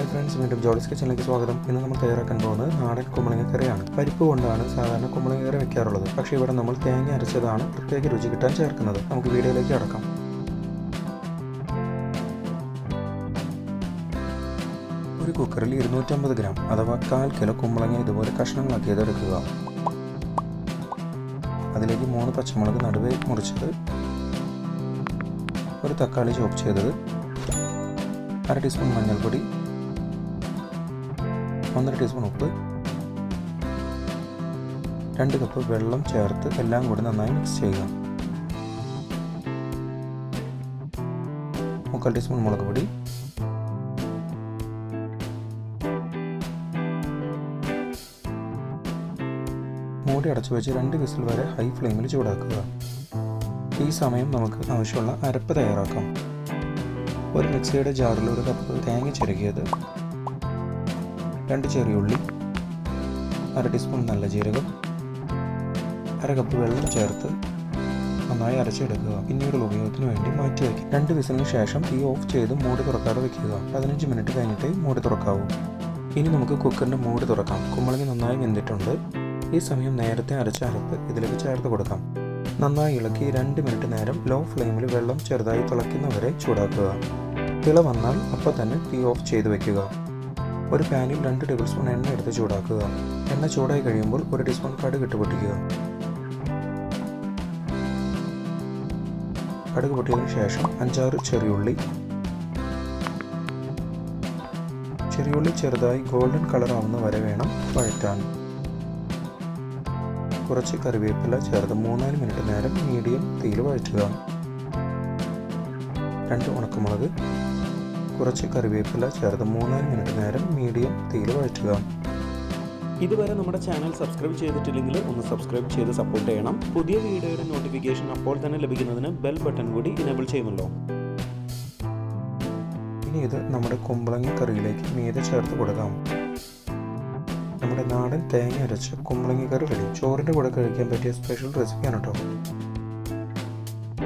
Hi friends വീണ്ടും ജോളിസ് കിച്ചണിലേക്ക് സ്വാഗതം. ഇന്ന് നമ്മൾ തയ്യാറാക്കാൻ പോകുന്നത് നാടൻ കുമ്പളങ്ങ കറിയാണ്. പരിപ്പ് കൊണ്ടാണ് സാധാരണ കുമ്പളങ്ങ കറി വെക്കാറുള്ളത്. പക്ഷേ ഇവിടെ നമ്മൾ തേങ്ങ അരച്ചതാണ് പ്രത്യേക രുചി കിട്ടാൻ ചേർക്കുന്നത്. നമുക്ക് വീഡിയോയിലേക്ക് അടക്കാം ഒരു കുക്കറിൽ ഇരുന്നൂറ്റമ്പത് ഗ്രാം അഥവാ കാൽ കിലോ കുമ്പളങ്ങ ഇതുപോലെ കഷ്ണങ്ങളാക്കിയത് എടുക്കുക അതിലേക്ക് മൂന്ന് പച്ചമുളക് നടുവേ മുറിച്ചത്. ഒരു തക്കാളി ചോപ്പ് ചെയ്തത്. അര ടീസ്പൂൺ മഞ്ഞൾപ്പൊടി. ഒന്നര ടീസ്പൂൺ ഉപ്പ്. രണ്ട് കപ്പ് വെള്ളം ചേർത്ത് എല്ലാം കൂടി നന്നായി മിക്സ് ചെയ്യുക. മുക്കാൽ ടീസ്പൂൺ മുളക് പൊടി. മൂടി അടച്ചു വെച്ച് രണ്ട് വിസിൽ വരെ ഹൈ ഫ്ലെയിമിൽ ചൂടാക്കുക. ഈ സമയം നമുക്ക് ആവശ്യമുള്ള അരപ്പ് തയ്യാറാക്കാം. ഒരു മിക്സിയുടെ ജാറിൽ ഒരു കപ്പ് തേങ്ങ ചിരകിയത് രണ്ട് ചെറിയ ഉള്ളി അര ടീസ്പൂൺ നല്ല ജീരകം അര കപ്പ് വെള്ളം ചേർത്ത് നന്നായി അരച്ചെടുക്കുക. പിന്നീടുള്ള ഉപയോഗത്തിന് വേണ്ടി മാറ്റി വയ്ക്കുക. രണ്ട് വിസിലിന് ശേഷം തീ ഓഫ് ചെയ്ത് മൂടി തുറക്കാതെ വെക്കുക പതിനഞ്ച് മിനിറ്റ് കഴിഞ്ഞിട്ട് മൂടി തുറക്കാവൂ. ഇനി നമുക്ക് കുക്കറിന്റെ മൂടി തുറക്കാം. കുമ്പളങ്ങി നന്നായി വെന്തിട്ടുണ്ട്. ഈ സമയം നേരത്തെ അരച്ച അരപ്പ് ഇതിലേക്ക് ചേർത്ത് കൊടുക്കാം. നന്നായി ഇളക്കി രണ്ട് മിനിറ്റ് നേരം ലോ ഫ്ലെയിമിൽ വെള്ളം ചെറുതായി തിളയ്ക്കുന്നവരെ ചൂടാക്കുക. തിള വന്നാൽ അപ്പോൾ തന്നെ തീ ഓഫ് ചെയ്ത് വെക്കുക ഒരു പാനിൽ രണ്ട് ടേബിൾ സ്പൂൺ എണ്ണ എടുത്ത് ചൂടാക്കുക. എണ്ണ ചൂടായി കഴിയുമ്പോൾ ഒരു ടീസ്പൂൺ കടുക് ഇട്ട് പൊട്ടിക്കുക. കടുക് പൊട്ടിയതിനു ശേഷം അഞ്ചാറ് ചെറിയുള്ളി ചെറിയുള്ളി ചെറുതായി ഗോൾഡൻ കളർ ആവുന്ന വരെ വേണം വഴറ്റാൻ. കുറച്ച് കറിവേപ്പില ചേർത്ത് മൂന്നാൽ മിനിറ്റ് നേരം മീഡിയം തീയിൽ വഴറ്റുക. രണ്ട് ഉണക്കമുളക് കുറച്ച് കറിവേപ്പില ചേർത്ത് മൂന്നാൽ മിനിറ്റ് നേരം മീഡിയം തീയിൽ വഴറ്റുക. ഇതുവരെ നമ്മുടെ ചാനൽ സബ്സ്ക്രൈബ് ചെയ്തിട്ടില്ലെങ്കിൽ ഒന്ന് സബ്സ്ക്രൈബ് ചെയ്ത് സപ്പോർട്ട് ചെയ്യണം. പുതിയ വീഡിയോയുടെ നോട്ടിഫിക്കേഷൻ അപ്പോൾ തന്നെ ലഭിക്കുന്നതിന് ബെൽ ബട്ടൺ കൂടി ഇനേബിൾ ചെയ്യുമല്ലോ ഇനി ഇത് നമ്മുടെ കുമ്പളങ്ങ കറിയിലേക്ക് മീതെ ചേർത്ത് കൊടുക്കാം. നമ്മുടെ നാടൻ തേങ്ങ അരച്ച് കുമ്പളങ്ങ കറി റെഡി ചോറിന്റെ കൂടെ കഴിക്കാൻ പറ്റിയ സ്പെഷ്യൽ റെസിപ്പിയാണ് കേട്ടോ